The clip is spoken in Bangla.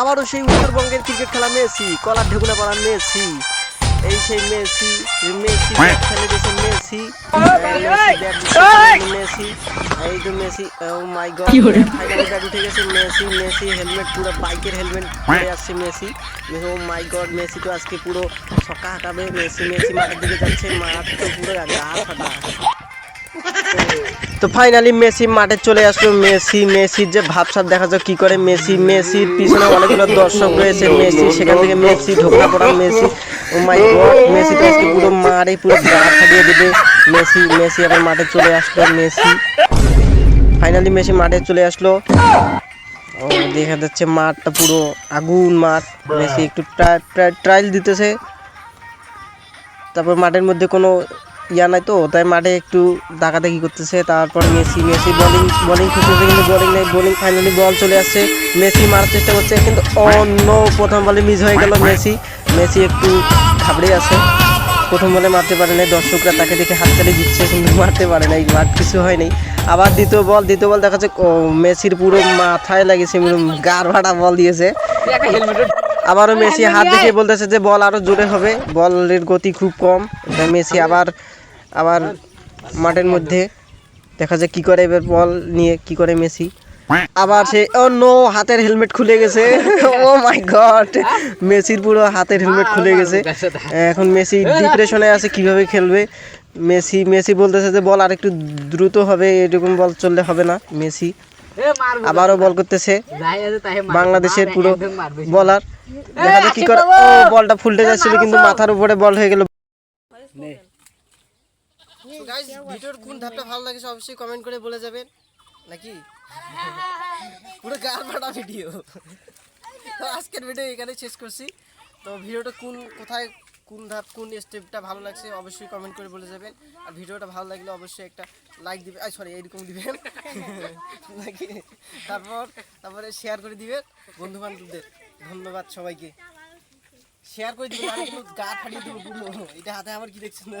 আবারও সেই উত্তরবঙ্গের ক্রিকেট খেলা মেসি কলার ঢেকুনা পাড়ার মেসি এই সেই মেসি মেসি খেলে দিয়েছে মেসি মেসি মেসি এই তো Messi oh my god finally bat উঠে গেছে মেসি মেসি হেলমেট পুরো বাইকের হেলমেট পরে আসছে Messi. Oh my god Messi তো আজকে পুরো ছক্কা হাঁকাবে মেসি মেসি মাঠের দিকে যাচ্ছে মাঠ তো পুরো গা ফাটা। তো ফাইনালি মেসি মাঠে চলে আসলো। মেসি, মেসির যে ভাবসাব, দেখা যাক কি করে মেসি। মেসির পিছনে অনেকগুলো দর্শক রয়েছে। মেসি, সেখান থেকে মেসি ঢোকা পড়া Messi. Oh my god Messi তো আজকে পুরো মারে পুরো গা ফাটিয়ে দেবে। মেসি মেসি আবার মাঠে চলে আসলো, মেসি। ফাইনালি মেসি মাঠে চলে আসলো। ও দেখা যাচ্ছে মাঠটা পুরো আগুন মাঠ। মেসি একটু ট্রায়াল দিতেছে। তারপর মাঠের মধ্যে কোনো ইয়া নাই তো, তাই মাঠে একটু দাকাদাকি করতেছে। তারপর মেসি মেসি বোলিং বোলিং খুঁজতেছে কিন্তু বোলিং নেই বোলিং ফাইনালি বল চলে আসছে। মেসি মারার চেষ্টা করছে, কিন্তু অন্য প্রথম বলে মিস হয়ে গেল মেসি। মেসি একটু ঘাবড়ে আছে। প্রথম বলে মারতে পারে নাই, দর্শকরা তাকে দেখে হাততালি দিচ্ছে, কিন্তু মারতে পারে নাই মার কিছু হয় নাই। আবার দ্বিতীয় বল দ্বিতীয় বল দেখা যাচ্ছে মেসির পুরো মাথায় লাগিয়েছে গার ভাড়া বল দিয়েছে। আবারও মেসি হাত দেখিয়ে বলতেছে যে বল আরও জোরে হবে। বলের গতি খুব কম। মেসি আবার আবার মাঠের মধ্যে দেখা যায় কি করে এবার বল নিয়ে কি করে মেসি। আবার সে, ও নো, হাতের হেলমেট খুলে গেছে। ও মাই গড, মেসির পুরো হাতের হেলমেট খুলে গেছে। এখন মেসি ডিপ্রেশনে আছে, কীভাবে খেলবে? মেসি মেসি বলতেছে যে বল আর একটু দ্রুত হবে, এরকম বল চললে হবে না। মেসি আবারও বল করতেছে। বাংলাদেশের পুরো বলার। দেখা যায় কি করে ও, বলটা ফুলটে যাচ্ছিল, কিন্তু মাথার উপরে বল হয়ে গেল। গাইস ভিডিওর কোন ধাপটা ভালো লাগছে অবশ্যই কমেন্ট করে বলে যাবেন। নাকি? পুরো গার ফাটা ভিডিও তো আজকের ভিডিও এখানে শেষ করছি। তো ভিডিওটা কোন কোথায় কোন ধাপ কোন স্টেপটা ভালো লাগছে অবশ্যই কমেন্ট করে বলে যাবেন। আর ভিডিওটা ভালো লাগলে অবশ্যই একটা লাইক দিবেন। আই সরি এরকম দিবেন। নাকি? তারপর তারপরে শেয়ার করে দিবেন বন্ধু বান্ধবদের ধন্যবাদ সবাইকে। শেয়ার করে দিবেন গা ফাটিয়ে দেবো এটা হাতে আমার কি দেখছেন? না